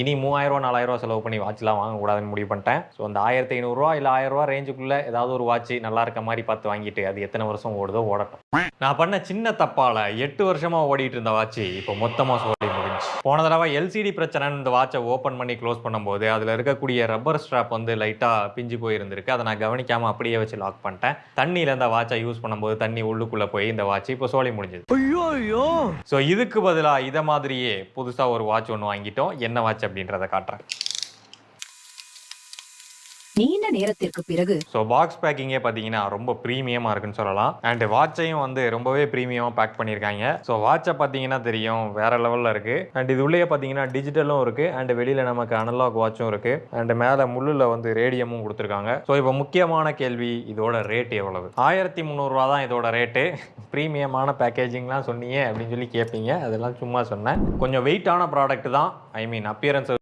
இனி மூவாயிரம் ரூபா நாலாயிரம் ரூபா செலவு பண்ணி வாட்ச்லாம் வாங்கக்கூடாதுன்னு முடிவு பண்ணிட்டேன். ஸோ அந்த ஆயிரத்தி ஐநூறுரூவா இல்லை ஆயிரம் ரூபா ரேஞ்சுக்குள்ள ஏதாவது ஒரு வாட்ச் நல்லா இருக்க மாதிரி பார்த்து வாங்கிட்டு அது எத்தனை வருஷம் ஓடுதோ ஓடட்டும். நான் பண்ண சின்ன தப்பால எட்டு வருஷமா ஓடிட்டு இருந்த வாட்ச் இப்போ மொத்தமா சொல்லி போன தடவை எல்சிடி பிரச்சனைன்னு இந்த வாட்சை ஓப்பன் பண்ணி க்ளோஸ் பண்ணும்போது அதில் இருக்கக்கூடிய ரப்பர் ஸ்ட்ராப் வந்து லைட்டாக பிஞ்சு போயிருந்திருக்கு. அதை நான் கவனிக்காம அப்படியே வச்சு லாக் பண்ணிட்டேன். தண்ணியில் இந்த வாட்சை யூஸ் பண்ணும்போது தண்ணி உள்ளுக்குள்ளே போய் இந்த வாட்ச் இப்போ சோழி முடிஞ்சது. ஐயோ ஐயோ ஸோ இதுக்கு பதிலாக இதை மாதிரியே புதுசாக ஒரு வாட்ச் ஒன்று வாங்கிட்டோம். என்ன வாட்ச் அப்படின்றத காட்டுறேன். நீண்ட நேரத்திற்கு பிறகு ஸோ பாக்ஸ் பேக்கிங்கே பார்த்தீங்கன்னா ரொம்ப ப்ரீமியமாக இருக்குன்னு சொல்லலாம். அண்ட் வாட்சையும் வந்து ரொம்பவே ப்ரீமியமாக பேக் பண்ணியிருக்காங்க. ஸோ வாட்சை பார்த்தீங்கன்னா தெரியும் வேற லெவலில் இருக்கு. அண்ட் இது உள்ளே பார்த்தீங்கன்னா டிஜிட்டலும் இருக்கு. அண்ட் வெளியில் நமக்கு அனலாக் வாட்சும் இருக்கு. அண்ட் மேலே முள்ளில் வந்து ரேடியமும் கொடுத்துருக்காங்க. ஸோ இப்போ முக்கியமான கேள்வி இதோட ரேட் எவ்வளவு? ஆயிரத்தி முந்நூறுரூவா தான் இதோட ரேட்டு ப்ரீமியமான பேக்கேஜிங்லாம் சொன்னீங்க அப்படின்னு சொல்லி கேட்பீங்க அதெல்லாம் சும்மா சொன்னேன். கொஞ்சம் வெயிட்டான ப்ராடக்ட் தான். ஐ மீன் அப்பியரன்ஸ்